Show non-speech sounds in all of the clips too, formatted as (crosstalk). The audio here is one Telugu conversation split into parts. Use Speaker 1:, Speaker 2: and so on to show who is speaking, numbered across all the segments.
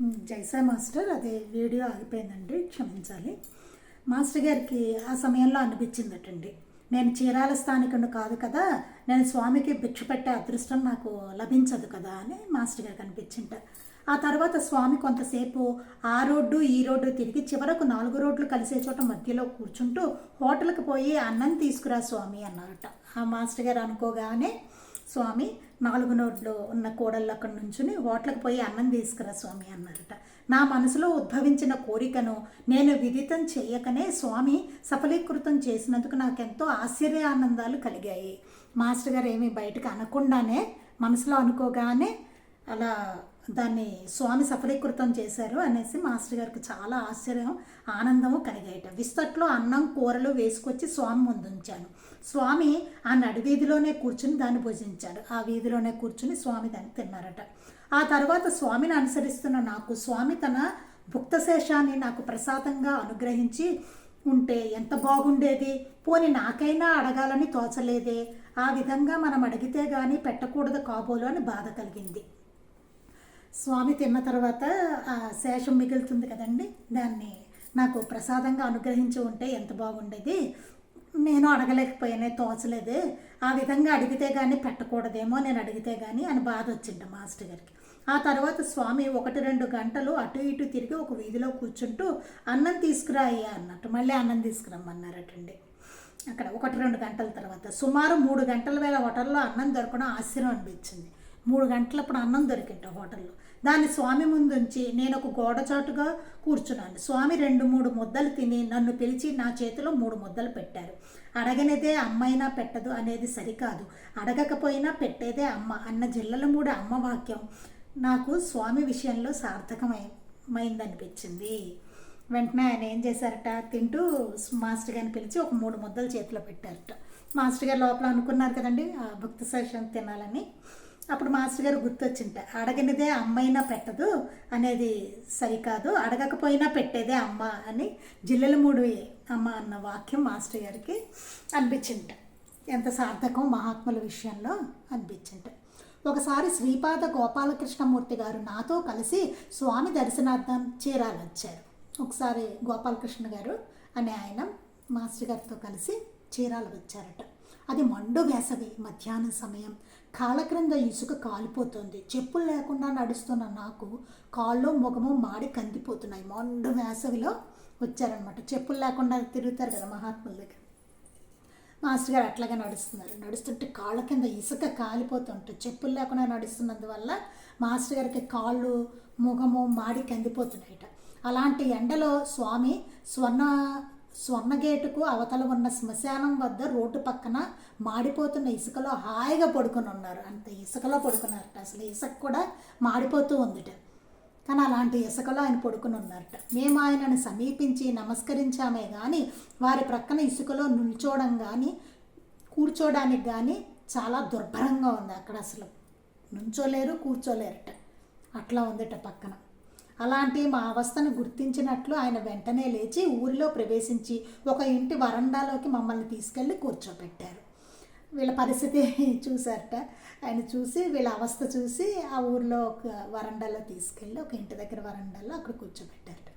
Speaker 1: జైసా మాస్టర్ అదే వీడియో ఆగిపోయిందండి క్షమించాలి. మాస్టర్ గారికి ఆ సమయంలో అనిపించిందటండి. నేను చీరాల స్థానికుడు కాదు కదా నేను స్వామికి భిక్ష పెట్టే అదృష్టం నాకు లభించదు కదా అని మాస్టర్ గారికి అనిపించింట. ఆ తర్వాత స్వామి కొంతసేపు ఆ రోడ్డు ఈ రోడ్డు తిరిగి చివరకు నాలుగు రోడ్లు కలిసే చోట మధ్యలో కూర్చుంటూ హోటల్కి పోయి అన్నం తీసుకురా స్వామి అన్నారట. ఆ మాస్టర్ గారు అనుకోగానే స్వామి నాలుగు నోట్లు ఉన్న కోడళ్ళు అక్కడ నుంచుని హోటల్కి పోయి అన్నం తీసుకురా స్వామి అన్నారట. నా మనసులో ఉద్భవించిన కోరికను నేను విదితం చేయకనే స్వామి సఫలీకృతం చేసినందుకు నాకెంతో ఆశ్చర్యానందాలు కలిగాయి. మాస్టర్ గారు ఏమీ బయటకు అనకుండానే మనసులో అనుకోగానే అలా దాన్ని స్వామి సఫలీకృతం చేశారు అనేసి మాస్టర్ గారికి చాలా ఆశ్చర్యం ఆనందము కలిగాయట విస్తట్లో అన్నం కూరలు వేసుకొచ్చి స్వామి ముందు ఉంచాను స్వామి ఆ నడివీధిలోనే కూర్చుని దాన్ని భుజించాడు. ఆ వీధిలోనే కూర్చుని స్వామి దాన్ని తిన్నారట. ఆ తర్వాత స్వామిని అనుసరిస్తున్న నాకు స్వామి తన భుక్తశేషాన్ని నాకు ప్రసాదంగా అనుగ్రహించి ఉంటే ఎంత బాగుండేది? పోని నాకైనా అడగాలని తోచలేదే? ఆ విధంగా మనం అడిగితే కానీ పెట్టకూడదు కాబోలు అని బాధ కలిగింది. స్వామి తిన్న తర్వాత ఆ శేషం మిగులుతుంది కదండి. దాన్ని నాకు ప్రసాదంగా అనుగ్రహించి ఉంటే ఎంత బాగుండేది. నేను అడగలేకపోయానే తోచలేదే. ఆ విధంగా అడిగితే కానీ పెట్టకూడదేమో నేను అడిగితే కానీ అని బాధ వచ్చిండ మాస్టర్ గారికి. ఆ తర్వాత స్వామి ఒకటి రెండు గంటలు అటు ఇటు తిరిగి ఒక వీధిలో కూర్చుంటూ అన్నం తీసుకురా అయ్యా అన్నట్టు మళ్ళీ అన్నం తీసుకురమ్మన్నారటండి. అక్కడ ఒకటి రెండు గంటల తర్వాత సుమారు మూడు గంటల వేళ హోటల్లో అన్నం దొరకడం ఆశ్చర్యం అనిపించింది. మూడు గంటలప్పుడు అన్నం దొరికింట హోటల్లో. దాన్ని స్వామి ముందుంచి నేను ఒక గోడచాటుగా కూర్చున్నాను. స్వామి రెండు మూడు ముద్దలు తిని నన్ను పిలిచి నా చేతిలో మూడు ముద్దలు పెట్టారు. అడగనిదే అమ్మైనా పెట్టదు అనేది సరికాదు. అడగకపోయినా పెట్టేదే అమ్మ అన్న జిల్లల మూడు అమ్మ వాక్యం నాకు స్వామి విషయంలో సార్థకమై మైందనిపించింది వెంటనే ఆయన ఏం చేశారట? తింటూ మాస్టర్ గారిని పిలిచి ఒక మూడు ముద్దలు చేతిలో పెట్టారట. మాస్టర్ గారు లోపల అనుకున్నారు కదండి ఆ భక్తి శేషం తినాలని. అప్పుడు మాస్టర్ గారు గుర్తొచ్చింట అడగనిదే అమ్మైనా పెట్టదు అనేది సరికాదు అడగకపోయినా పెట్టేదే అమ్మ అని జిల్లెల మూడు అమ్మ అన్న వాక్యం మాస్టర్ గారికి అనిపించింట. ఎంత సార్థకం మహాత్ముల విషయంలో అనిపించింట. ఒకసారి శ్రీపాద గోపాలకృష్ణమూర్తి గారు నాతో కలిసి స్వామి దర్శనార్థం చీరాలు వచ్చారు ఒకసారి గోపాలకృష్ణ గారు అనే ఆయన మాస్టర్ గారితో కలిసి చీరాలు వచ్చారట అది మండు వేసవి మధ్యాహ్నం సమయం. కాళ్ళ క్రింద ఇసుక కాలిపోతుంది. చెప్పులు లేకుండా నడుస్తున్న నాకు కాళ్ళు ముఖము మాడి కందిపోతున్నాయి. మండు వేసవిలో వచ్చారనమాట చెప్పులు లేకుండా తిరుగుతారు కదా మహాత్ముల దగ్గర. మాస్టర్ గారు అట్లాగే నడుస్తున్నారు. నడుస్తుంటే కాళ్ళ కింద ఇసుక కాలిపోతుంటే చెప్పులు లేకుండా నడుస్తున్నందువల్ల మాస్టర్ గారికి కాళ్ళు ముఖము మాడి కందిపోతున్నాయట. అలాంటి ఎండలో స్వామి స్వర్ణ స్వర్ణగేటుకు అవతల ఉన్న శ్మశానం వద్ద రోడ్డు పక్కన మాడిపోతున్న ఇసుకలో హాయిగా పడుకుని ఉన్నారు. అంత ఇసుకలో పడుకున్నారట. అసలు ఇసుక కూడా మాడిపోతూ ఉందిట. కానీ అలాంటి ఇసుకలో ఆయన పడుకుని ఉన్నారట. మేము ఆయనను సమీపించి నమస్కరించామే కానీ వారి ప్రక్కన ఇసుకలో నిల్చోవడం కానీ కూర్చోడానికి కానీ చాలా దుర్భరంగా ఉంది. అక్కడ అసలు నుంచోలేరు కూర్చోలేరట. అట్లా ఉందిట పక్కన. అలాంటి మా అవస్థను గుర్తించినట్లు ఆయన వెంటనే లేచి ఊరిలో ప్రవేశించి ఒక ఇంటి వరండాలోకి మమ్మల్ని తీసుకెళ్ళి కూర్చోబెట్టారు వీళ్ళ పరిస్థితి (laughs) చూసారట ఆయన చూసి వీళ్ళ అవస్థ చూసి ఆ ఊర్లో ఒక వరండాలో తీసుకెళ్ళి ఒక ఇంటి దగ్గర వరండాలో అక్కడ కూర్చోబెట్టారట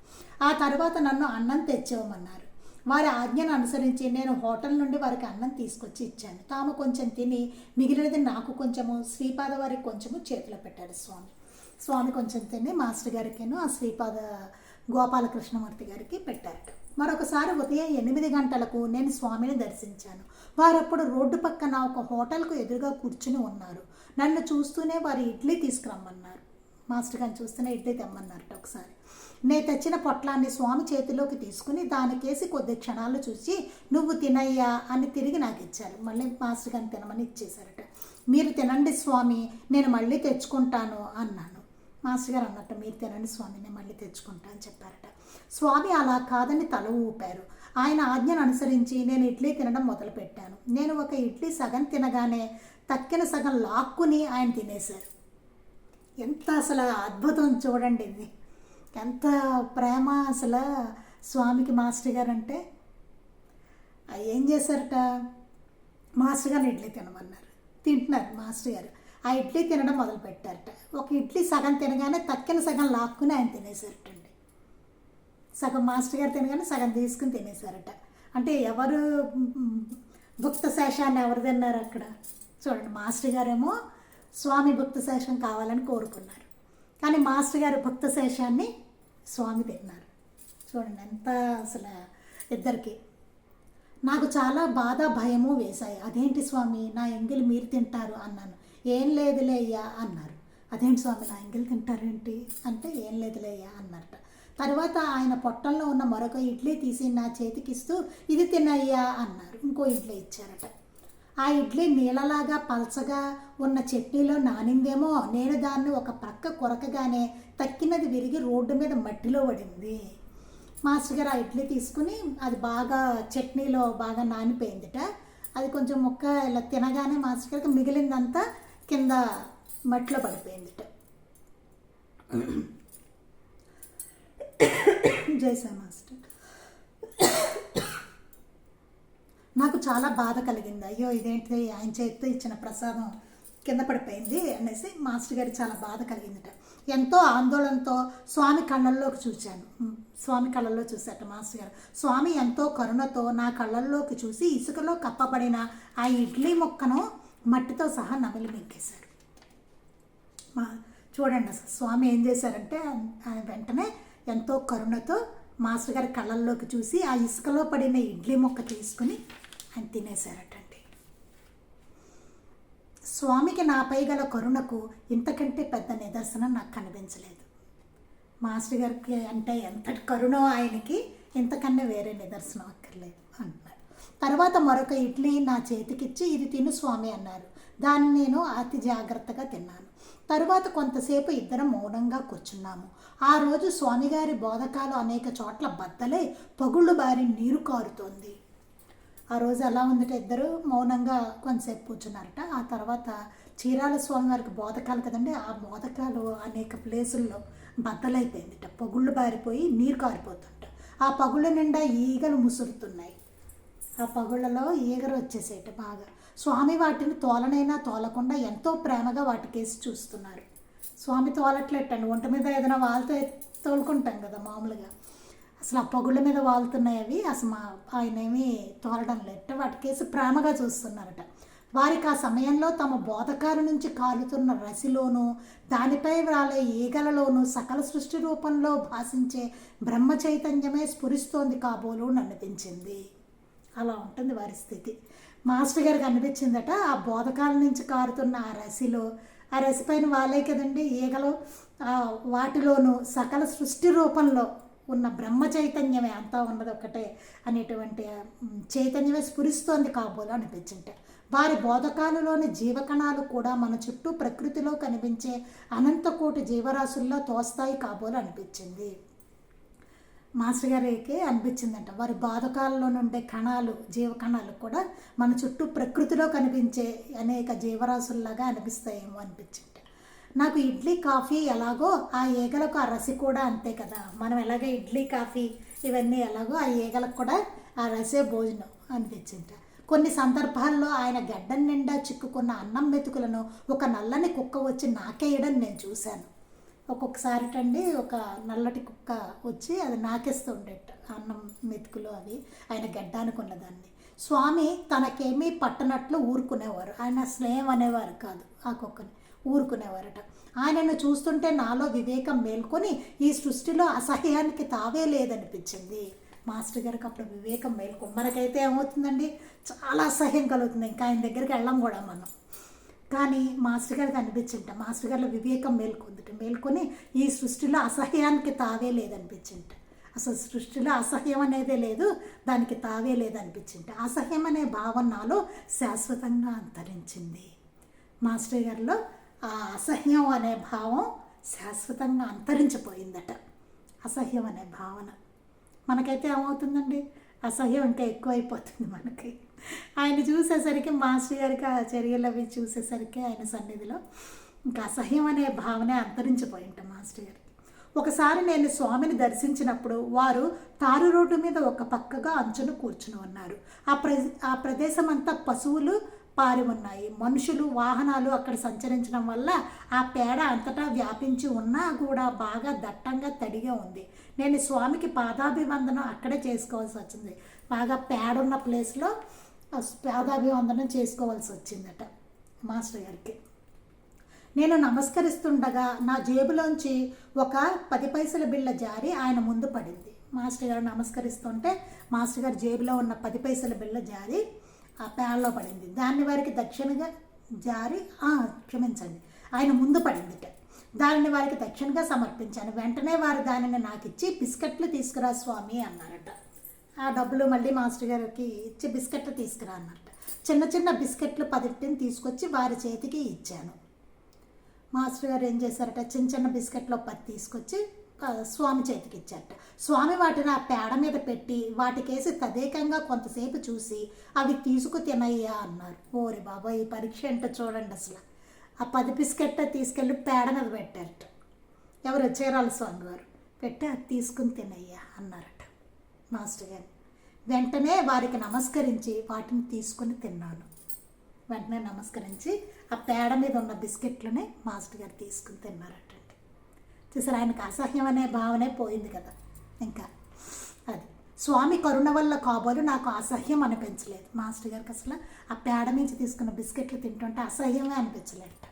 Speaker 1: ఆ తర్వాత నన్ను అన్నం తెచ్చేవమన్నారు వారి ఆజ్ఞను అనుసరించి నేను హోటల్ నుండి వారికి అన్నం తీసుకొచ్చి ఇచ్చాను. తాము కొంచెం తిని మిగిలినది నాకు కొంచెము శ్రీపాద వారికి కొంచెము చేతిలో పెట్టారు స్వామి. స్వామి కొంచెం తిని మాస్టర్ గారికిను ఆ శ్రీపాద గోపాలకృష్ణమూర్తి గారికి పెట్టారట మరొకసారి ఉదయం ఎనిమిది గంటలకు నేను స్వామిని దర్శించాను. వారప్పుడు రోడ్డు పక్కన ఒక హోటల్కు ఎదురుగా కూర్చుని ఉన్నారు. నన్ను చూస్తూనే వారు ఇడ్లీ తీసుకురమ్మన్నారు. మాస్టర్ గారిని చూస్తూనే ఇడ్లీ తెమ్మన్నారట ఒకసారి. నేను తెచ్చిన పొట్లాన్ని స్వామి చేతిలోకి తీసుకుని దానికేసి కొద్ది క్షణాలు చూసి నువ్వు తినయ్యా అని తిరిగి నాకు ఇచ్చారు. మళ్ళీ మాస్టర్ గారిని తినమని ఇచ్చేశారట. మీరు తినండి స్వామి నేను మళ్ళీ తెచ్చుకుంటాను అన్నాను మాస్టర్ గారు అన్నట్టు మీరు తినండి స్వామి నేను మళ్ళీ తెచ్చుకుంటా అని చెప్పారట. స్వామి అలా కాదని తల ఊపారు. ఆయన ఆజ్ఞను అనుసరించి నేను ఇడ్లీ తినడం మొదలుపెట్టాను. నేను ఒక ఇడ్లీ సగం తినగానే తక్కిన సగం లాక్కుని ఆయన తినేశారు. ఎంత అసలు అద్భుతం చూడండి ఇది. ఎంత ప్రేమ అసలు స్వామికి మాస్టర్ గారు అంటే. ఏం చేశారట? మాస్టర్ గారిని ఇడ్లీ తినమన్నారు. తింటున్నారు మాస్టర్ గారు. ఆ ఇడ్లీ తినడం మొదలు పెట్టారట ఒక ఇడ్లీ సగం తినగానే తక్కిన సగం లాక్కుని ఆయన తినేసారటండి సగం మాస్టర్ గారు తినగానే సగం తీసుకుని తినేసారట అంటే ఎవరు భుక్త శేషాన్ని ఎవరు తిన్నారు అక్కడ? చూడండి మాస్టర్ గారేమో స్వామి భుక్త శేషం కావాలని కోరుకున్నారు. కానీ మాస్టర్ గారు భుక్త శేషాన్ని స్వామి తిన్నారు. చూడండి ఎంత అసలు ఇద్దరికి. నాకు చాలా బాధ భయము వేశాయి. అదేంటి స్వామి నా ఎంగిల్ మీరు తింటారు అన్నాను. ఏం లేదులే అయ్యా అన్నారు. అదేంటి స్వామి నా ఎంగిల్ తింటారేంటి? అంటే ఏం లేదులే అయ్యా అన్నారట. తర్వాత ఆయన పొట్టంలో ఉన్న మరొక ఇడ్లీ తీసి నా చేతికిస్తూ ఇది తినయ్యా అన్నారు. ఇంకో ఇడ్లీ ఇచ్చారట. ఆ ఇడ్లీ నీళ్ళలాగా పల్చగా ఉన్న చట్నీలో నానిందేమో నేను దాన్ని ఒక పక్క కొరకగానే తక్కినది విరిగి రోడ్డు మీద మట్టిలో పడింది. మాస్టర్ గారు ఆ ఇడ్లీ తీసుకుని అది బాగా చట్నీలో బాగా నానిపోయిందిట. అది కొంచెం ముక్క ఇలా తినగానే మాస్టర్ గారికి మిగిలిందంతా కింద మట్టిలో పడిపోయిందిట. జైసా మాస్టర్. నాకు చాలా బాధ కలిగింది. అయ్యో ఇదేంటిది? ఆయన చేతితో ఇచ్చిన ప్రసాదం కింద పడిపోయింది అనేసి మాస్టర్ గారికి చాలా బాధ కలిగిందిట. ఎంతో ఆందోళనతో స్వామి కళ్ళల్లోకి చూశాను. స్వామి కళ్ళల్లో చూశాట మాస్టర్ గారు. స్వామి ఎంతో కరుణతో నా కళ్ళల్లోకి చూసి ఇసుకలో కప్పబడిన ఆ ఇడ్లీ ముక్కను మట్టితో సహా నమిలి మింగేశారు మా చూడండి అసలు స్వామి ఏం చేశారంటే వెంటనే ఎంతో కరుణతో మాస్టర్ గారి కళ్ళల్లోకి చూసి ఆ ఇసుకలో పడిన ఇడ్లీ ముక్క తీసుకుని ఆయన తినేశారటండి. స్వామికి నాపై గల కరుణకు ఇంతకంటే పెద్ద నిదర్శనం నాకు కనిపించలేదు. మాస్టర్ గారికి అంటే ఎంతటి కరుణో ఆయనకి ఇంతకన్నా వేరే నిదర్శనం అక్కర్లేదు అంటున్నారు. తర్వాత మరొక ఇడ్లీ నా చేతికిచ్చి ఇది తిను స్వామి అన్నారు. దాన్ని నేను అతి జాగ్రత్తగా తిన్నాను. తరువాత కొంతసేపు ఇద్దరం మౌనంగా కూర్చున్నాము. ఆ రోజు స్వామిగారి బోధకాలు అనేక చోట్ల బద్దలై పగుళ్ళు బారి నీరు కారుతోంది. ఆ రోజు ఎలా ఉందంటే ఇద్దరు? మౌనంగా కొంతసేపు కూర్చున్నారట. ఆ తర్వాత చీరాల స్వామి వారికి బోధకాలు కదండి ఆ బోధకాలు అనేక ప్లేసుల్లో బద్దలైపోయిందిట. పొగుళ్ళు బారిపోయి నీరు కారిపోతుంట. ఆ పగుళ్ళ నిండా ఈగలు ముసురుతున్నాయి. ఆ పగుళ్ళలో ఈగలు వచ్చేసేట బాగా. స్వామి వాటిని తోలనైనా తోలకుండా ఎంతో ప్రేమగా వాటికేసి చూస్తున్నారు. స్వామి తోలట్లేటండి. ఒంటి మీద ఏదైనా వాళ్ళతో తోలుకుంటాం కదా మామూలుగా. అసలు ఆ పగుళ్ళ మీద వాళ్తున్నాయి అవి అసలు మా ఆయన ఏమి తోలడం లేట. వాటికేసి ప్రేమగా చూస్తున్నారట. వారికి ఆ సమయంలో తమ బోధకారు నుంచి కాలుతున్న రసిలోనూ దానిపై రాలే ఈగలలోనూ సకల సృష్టి రూపంలో భాషించే బ్రహ్మ చైతన్యమే స్ఫురిస్తోంది కాబోలు అని అనిపించింది. అలా ఉంటుంది వారి స్థితి. మాస్టర్ గారికి అనిపించిందట ఆ బోధకాల నుంచి కారుతున్న ఆ రసిలో ఆ రసి పైన వాళ్ళే కదండి ఈగలు ఆ వాటిలోనూ సకల సృష్టి రూపంలో ఉన్న బ్రహ్మ చైతన్యమే అంతా ఉన్నది ఒకటే అనేటువంటి చైతన్యమే స్ఫురిస్తోంది కాబోలు అనిపించింట. వారి బోధకాలలోని జీవకణాలు కూడా మన చుట్టూ ప్రకృతిలో కనిపించే అనంతకోటి జీవరాశుల్లో తోస్తాయి కాబోలు అనిపించింది. మాస్టర్ గారికి అనిపించిందంట. వారి బాధకాలలో నుండే కణాలు జీవకణాలు కూడా మన చుట్టూ ప్రకృతిలో కనిపించే అనేక జీవరాశుల్లాగా అనిపిస్తాయేమో అనిపించింది. నాకు ఇడ్లీ కాఫీ ఎలాగో ఆ ఈగలకు ఆ రసి కూడా అంతే కదా. మనం ఎలాగ ఇడ్లీ కాఫీ ఇవన్నీ ఎలాగో ఆ ఈగలకు కూడా ఆ రసే భోజనం అనిపించింది. కొన్ని సందర్భాల్లో ఆయన గడ్డం నిండా చిక్కుకున్న అన్నం మెతుకులను ఒక నల్లని కుక్క వచ్చి నాకేయడం నేను చూశాను. ఒక్కొక్కసారి అండి ఒక నల్లటి కుక్క వచ్చి అది నాకేస్తూ ఉండేట అన్నం మెతుకులు అవి ఆయన గడ్డానికి ఉన్నదాన్ని. స్వామి తనకేమీ పట్టనట్లు ఊరుకునేవారు. ఆయన స్నేహం అనేవారు కాదు ఆ కుక్కని. ఊరుకునేవారట. ఆయనను చూస్తుంటే నాలో వివేకం మేల్కొని ఈ సృష్టిలో అసహ్యానికి తావే లేదనిపించింది. మాస్టర్ గారికి అప్పుడు వివేకం మేల్కొని మనకైతే ఏమవుతుందండి? చాలా అసహ్యం కలుగుతుంది. ఇంకా ఆయన దగ్గరికి వెళ్ళం కూడా మనం. కానీ మాస్టర్ గారికి అనిపించింట. మాస్టర్ గారిలో వివేకం మేల్కొందిట. మేల్కొని ఈ సృష్టిలో అసహ్యానికి తావే లేదనిపించింట. అసలు సృష్టిలో అసహ్యం అనేదే లేదు దానికి తావే లేదనిపించింట. అసహ్యం అనే భావన నాలో శాశ్వతంగా అంతరించింది. మాస్టర్ గారిలో ఆ అసహ్యం అనే భావం శాశ్వతంగా అంతరించిపోయిందట. అసహ్యం అనే భావన. మనకైతే ఏమవుతుందండి? అసహ్యం అంటే ఎక్కువైపోతుంది మనకి. ఆయన చూసేసరికి మాస్టర్ గారికి ఆ చర్యలు అవి చూసేసరికి ఆయన సన్నిధిలో ఇంకా అసహ్యం అనే భావనే అంతరించిపోయి ఉంటాం మాస్టర్ గారికి ఒకసారి నేను స్వామిని దర్శించినప్పుడు వారు తారు రోడ్డు మీద ఒక పక్కగా అంచును కూర్చుని ఉన్నారు. ఆ ప్ర ఆ ప్రదేశం అంతా పశువులు పారి ఉన్నాయి. మనుషులు వాహనాలు అక్కడ సంచరించడం వల్ల ఆ పేడ అంతటా వ్యాపించి ఉన్నా కూడా బాగా దట్టంగా తడిగా ఉంది. నేను స్వామికి పాదాభివందనం అక్కడే చేసుకోవాల్సి వచ్చింది. బాగా పేడ ఉన్న ప్లేస్లో పాదాభివందనం చేసుకోవాల్సి వచ్చిందట మాస్టర్ గారికి. నేను నమస్కరిస్తుండగా నా జేబులోంచి ఒక పది పైసల బిళ్ళ జారి ఆయన ముందు పడింది. మాస్టర్ గారు నమస్కరిస్తుంటే మాస్టర్ గారు జేబులో ఉన్న పది పైసల బిళ్ళ జారి ఆ ప్యాన్లో పడింది. దాన్ని వారికి దక్షిణగా జారి క్షమించండి ఆయన ముందు పడిందిట. దానిని వారికి దక్షిణగా సమర్పించాను. వెంటనే వారు దానిని నాకు ఇచ్చి బిస్కెట్లు తీసుకురా స్వామి అన్నారట. ఆ డబ్బులు మళ్ళీ మాస్టర్ గారికి ఇచ్చి బిస్కెట్లు తీసుకురా అన్నమాట చిన్న చిన్న బిస్కెట్లు పదిటిని తీసుకొచ్చి వారి చేతికి ఇచ్చాను. మాస్టర్ గారు ఏం చేశారట? చిన్న చిన్న బిస్కెట్లో పది తీసుకొచ్చి స్వామి చేతికి ఇచ్చారట. స్వామి వాటిని ఆ పేడ మీద పెట్టి వాటికేసి తదేకంగా కొంతసేపు చూసి అవి తీసుకు తినయ్యా అన్నారు. ఓరి బాబా ఈ పరీక్ష ఏంటో చూడండి అసలు. ఆ పది బిస్కెట్ తీసుకెళ్ళి పేడ మీద పెట్టారట. ఎవరు చీరాల స్వామి వారు? పెట్టి అది తీసుకుని తినయ్యా అన్నారట మాస్టర్ గారు. వెంటనే వారికి నమస్కరించి వాటిని తీసుకుని తిన్నాను. వెంటనే నమస్కరించి ఆ పేడ మీద ఉన్న బిస్కెట్లని మాస్టర్ గారు తీసుకుని తిన్నారటండి. చూసారు ఆయనకు అసహ్యం అనే భావనే పోయింది కదా. ఇంకా అది స్వామి కరుణ వల్ల కాబోలు నాకు అసహ్యం అనిపించలేదు. మాస్టర్ గారికి అసలు ఆ పేడ నుంచి తీసుకున్న బిస్కెట్లు తింటుంటే అసహ్యమే అనిపించలేట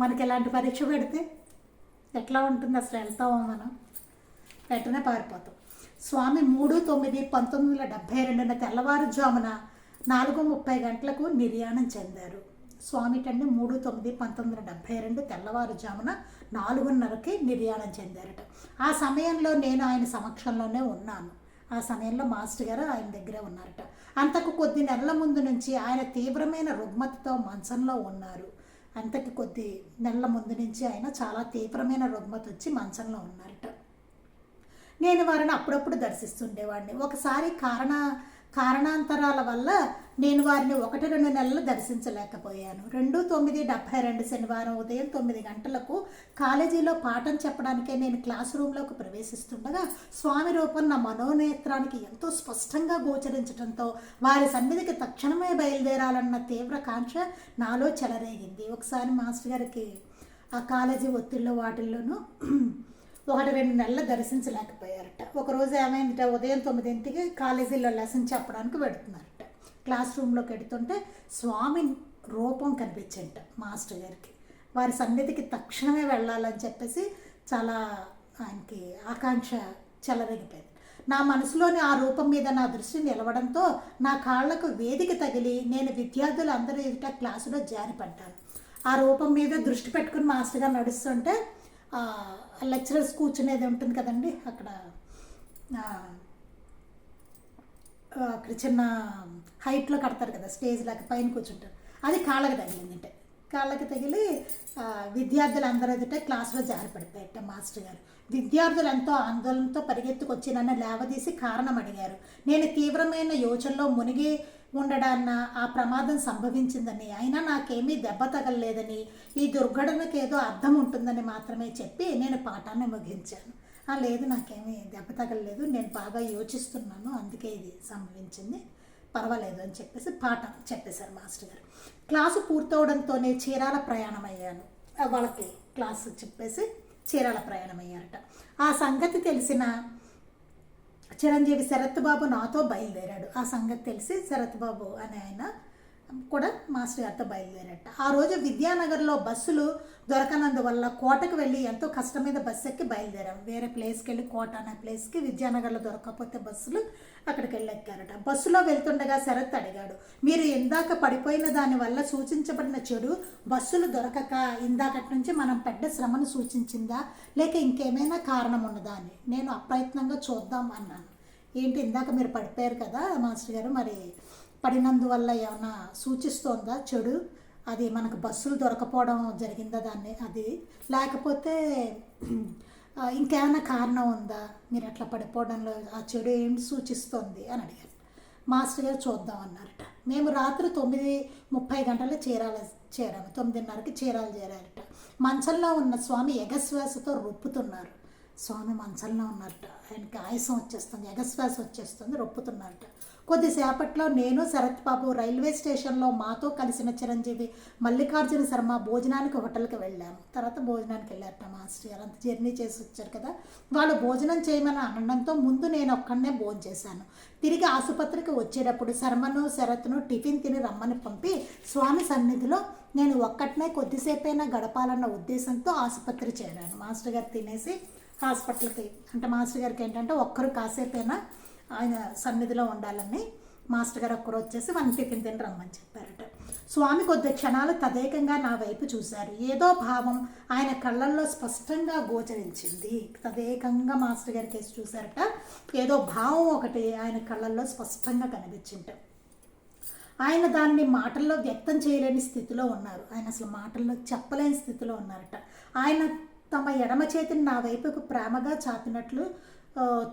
Speaker 1: మనకి ఎలాంటి పరీక్ష పెడితే ఎట్లా ఉంటుంది అసలు వెళ్తామో మనం? వెంటనే పారిపోతాం. స్వామి మూడు తొమ్మిది పంతొమ్మిది వందల డెబ్భై రెండున తెల్లవారుజామున నాలుగు ముప్పై గంటలకు నిర్యాణం చెందారు. స్వామి టండి మూడు తొమ్మిది పంతొమ్మిది వందల డెబ్భై రెండు తెల్లవారుజామున నాలుగున్నరకి నిర్యాణం చెందారట. ఆ సమయంలో నేను ఆయన సమక్షంలోనే ఉన్నాను. ఆ సమయంలో మాస్టర్ గారు ఆయన దగ్గరే ఉన్నారట. అంతకు కొద్ది నెలల ముందు నుంచి ఆయన తీవ్రమైన రుగ్మతతో మంచంలో ఉన్నారు. అంతకి కొద్ది నెలల ముందు నుంచి ఆయన చాలా తీవ్రమైన రుగ్మత వచ్చి మంచంలో ఉన్నారట. నేను వారిని అప్పుడప్పుడు దర్శిస్తుండేవాడిని. ఒకసారి కారణ కారణాంతరాల వల్ల నేను వారిని ఒకటి రెండు నెలలు దర్శించలేకపోయాను. రెండు తొమ్మిది డెబ్భై రెండు శనివారం ఉదయం తొమ్మిది గంటలకు కాలేజీలో పాఠం చెప్పడానికే నేను క్లాస్ రూమ్లోకి ప్రవేశిస్తుండగా స్వామి రూపం నా మనోనేత్రానికి ఎంతో స్పష్టంగా గోచరించడంతో వారి సన్నిధికి తక్షణమే బయలుదేరాలన్న తీవ్ర కాంక్ష నాలో చెలరేగింది. ఒకసారి మాస్టర్ గారికి ఆ కాలేజీ ఒత్తిళ్ళు వాటిల్లోనూ ఒకటి రెండు నెలలు దర్శించలేకపోయారట. ఒకరోజు ఏమైందిట ఉదయం తొమ్మిదింటికి కాలేజీలో లెసన్ చెప్పడానికి పెడుతున్నారట. క్లాస్ రూమ్లోకి వెడుతుంటే స్వామి రూపం కనిపించంట మాస్టర్ గారికి. వారి సన్నిధికి తక్షణమే వెళ్ళాలని చెప్పేసి చాలా ఆయనకి ఆకాంక్ష చెలరేగిపోయింది. నా మనసులోని ఆ రూపం మీద నా దృష్టి నిలవడంతో నా కాళ్ళకు వేదిక తగిలి నేను విద్యార్థులందరూ ఎదుట క్లాసులో జారిపడ్డాను ఆ రూపం మీద దృష్టి పెట్టుకుని మాస్టర్ గారు నడుస్తుంటే లెక్చరర్స్ కూర్చునేది ఉంటుంది కదండి అక్కడ అక్కడ చిన్న హైట్లో కడతారు కదా స్టేజ్ లాగా పైన కూర్చుంటారు. అది కాళ్ళకి తగిలిందంటే. కాళ్ళకి తగిలి విద్యార్థులు అందరూ ఎదుట క్లాస్లో జారి పడిపోయారట మాస్టర్ గారు. విద్యార్థులు ఎంతో ఆందోళనతో పరిగెత్తుకొచ్చి నన్ను లేవదీసి కారణం అడిగారు. నేను తీవ్రమైన యోచనలో మునిగి ఉండడాన్న ఆ ప్రమాదం సంభవించిందని. అయినా నాకేమీ దెబ్బ తగలలేదని ఈ దుర్ఘటనకు ఏదో అర్థం ఉంటుందని మాత్రమే చెప్పి నేను పాఠాన్ని ముగించాను. "ఆ, లేదు నాకేమీ దెబ్బ తగలలేదు. నేను బాగా యోచిస్తున్నాను. అందుకే ఇది సంభవించింది. పర్వాలేదు అని చెప్పేసి పాఠం చెప్పేశారు మాస్టర్ గారు. క్లాసు పూర్తవడంతోనే చీరాల ప్రయాణం అయ్యాను వాళ్ళకి క్లాసు చెప్పేసి చీరాల ప్రయాణం అయ్యారట ఆ సంగతి తెలిసిన చిరంజీవి శరత్ బాబు నాతో బయలుదేరాడు. ఆ సంగతి తెలిసి శరత్ బాబు అనే ఆయన కూడా మాస్టర్ గారితో బయలుదేరట ఆ రోజు విద్యానగర్లో బస్సులు దొరకనందువల్ల కోటకు వెళ్ళి ఎంతో కష్టం మీద బస్సు ఎక్కి బయలుదేరాం. వేరే ప్లేస్కి వెళ్ళి కోట అనే ప్లేస్కి విద్యానగర్లో దొరకకపోతే బస్సులు అక్కడికి వెళ్ళి ఎక్కారట బస్సులో వెళ్తుండగా శరత్ అడిగాడు మీరు ఇందాక పడిపోయిన దాని వల్ల సూచించబడిన చెడు బస్సులు దొరకక ఇందాకటి నుంచి మనం పెద్ద శ్రమను సూచించిందా? లేక ఇంకేమైనా కారణం ఉన్నదా అని. నేను అప్రయత్నంగా చూద్దాం అన్నాను. ఏంటి ఇందాక మీరు పడిపోయారు కదా మాస్టర్ గారు మరి పడినందువల్ల ఏమైనా సూచిస్తోందా? చెడు? అది మనకు బస్సులు దొరకపోవడం జరిగిందా దాన్ని? అది లేకపోతే ఇంకేమైనా కారణం ఉందా? మీరు అట్లా పడిపోవడంలో ఆ చెడు ఏంటి సూచిస్తోంది అని అడిగారు. మాస్టర్ గారు చూద్దాం అన్నారట. మేము రాత్రి తొమ్మిది ముప్పై గంటల చీరాల చేరాము. తొమ్మిదిన్నరకి చీరాలు చేరారట. మంచంలో ఉన్న స్వామి ఎగశ్వాసతో రొప్పుతున్నారు. స్వామి మంచంలో ఉన్నారట. ఆయనకి ఆయాసం వచ్చేస్తుంది. ఎగశ్వాస వచ్చేస్తుంది. రొప్పుతున్నారట. కొద్దిసేపట్లో నేను శరత్ బాబు రైల్వే స్టేషన్లో మాతో కలిసిన చిరంజీవి మల్లికార్జున శర్మ భోజనానికి హోటల్కి వెళ్ళాము తర్వాత భోజనానికి వెళ్ళారట మాస్టర్ గారు. అంత జర్నీ చేసి వచ్చారు కదా. వాళ్ళు భోజనం చేయమని అనడంతో ముందు నేను ఒక్కడనే భోజనం చేశాను. తిరిగి ఆసుపత్రికి వచ్చేటప్పుడు శర్మను శరత్ను టిఫిన్ తిని రమ్మని పంపి స్వామి సన్నిధిలో నేను ఒక్కటనే కొద్దిసేపైనా గడపాలన్న ఉద్దేశంతో ఆసుపత్రి చేరాను. మాస్టర్ గారు తినేసి హాస్పిటల్కి అంటే మాస్టర్ గారికి ఏంటంటే ఒక్కరు కాసేపైనా ఆయన సన్నిధిలో ఉండాలని మాస్టర్ గారు ఒక్కరు వచ్చేసి వన్ టిఫిన్ తిని రమ్మని చెప్పారట. స్వామి కొద్ది క్షణాలు తదేకంగా నా వైపు చూశారు. ఏదో భావం ఆయన కళ్ళల్లో స్పష్టంగా గోచరించింది. తదేకంగా మాస్టర్ గారి కేసు చూశారట. ఏదో భావం ఒకటి ఆయన కళ్ళల్లో స్పష్టంగా కనిపించింట ఆయన దాన్ని మాటల్లో వ్యక్తం చేయలేని స్థితిలో ఉన్నారు. ఆయన అసలు మాటల్లో చెప్పలేని స్థితిలో ఉన్నారట. ఆయన తమ ఎడమ చేతిని నా వైపుకు ప్రేమగా చాపినట్లు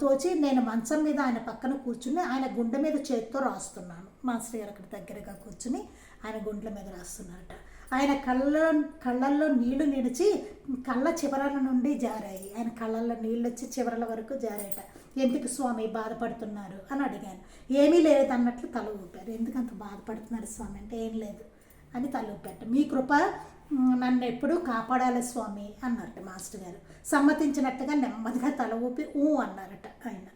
Speaker 1: తోచి నేను మంచం మీద ఆయన పక్కన కూర్చుని ఆయన గుండె మీద చేతితో రాస్తున్నాను. మాస్టర్ గారు అక్కడ దగ్గరగా కూర్చుని ఆయన గుండెల మీద రాస్తున్నారట. ఆయన కళ్ళ కళ్ళల్లో నీళ్ళు నిడిచి కళ్ళ చివరల నుండి జారాయి. ఆయన కళ్ళల్లో నీళ్ళు వచ్చి చివరల వరకు జారాయట. ఎందుకు స్వామి బాధపడుతున్నారు? అని అడిగాను. ఏమీ లేదు అన్నట్లు తల ఊపారు. ఎందుకంత బాధపడుతున్నారు స్వామి? అంటే ఏం లేదు. అని తల మీ కృప నన్ను ఎప్పుడూ కాపాడాలి స్వామి అన్నారట మాస్టర్ గారు. సమ్మతించినట్టుగా నెమ్మదిగా తల ఊపి ఊ అన్నారట ఆయన.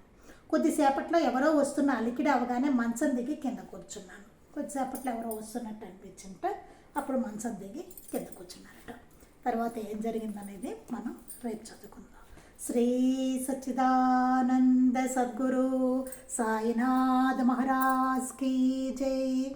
Speaker 1: కొద్దిసేపట్లో ఎవరో వస్తున్న అలికిడి అవగానే మంచం దిగి కింద కూర్చున్నాను. కొద్దిసేపట్లో ఎవరో వస్తున్నట్టు అనిపించింట అప్పుడు మంచం దిగి కింద కూర్చున్నారట. తర్వాత ఏం జరిగిందనేది మనం రేపు చదువుకుందాం. శ్రీ సచ్చిదానంద సద్గురు సాయినాథ్ మహారాజ్ కీ జై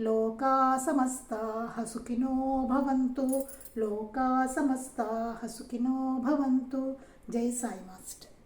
Speaker 1: లోకా సమస్తా సుఖినో భవంతు. లోకా సమస్తా సుఖినో భవంతు. జై సాయి మాస్టర్.